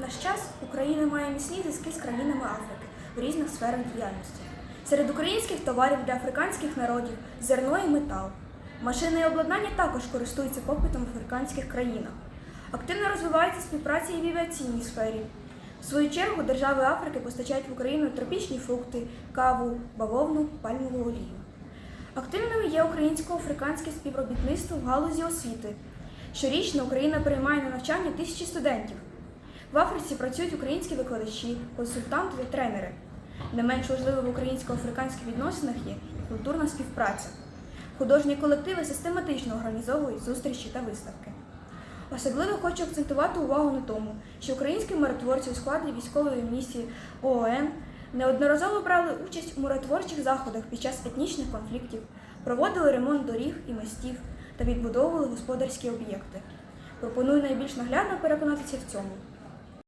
наш час Україна має міцні зв'язки з країнами Африки в різних сферах діяльності. Серед українських товарів для африканських народів зерно і метал. Машини і обладнання також користуються попитом в африканських країнах. Активно розвивається співпраця і в авіаційній сфері. В свою чергу держави Африки постачають в Україну тропічні фрукти, каву, бавовну, пальмову олію. Активним є українсько-африканське співробітництво в галузі освіти. Щорічно Україна приймає на навчання тисячі студентів. В Африці працюють українські викладачі, консультанти та тренери. Не менш важливо в українсько-африканських відносинах є культурна співпраця. Художні колективи систематично організовують зустрічі та виставки. Особливо хочу акцентувати увагу на тому, що українські миротворці у складі військової місії ООН неодноразово брали участь у миротворчих заходах під час етнічних конфліктів, проводили ремонт доріг і мостів та відбудовували господарські об'єкти. Пропоную найбільш наглядно переконатися в цьому.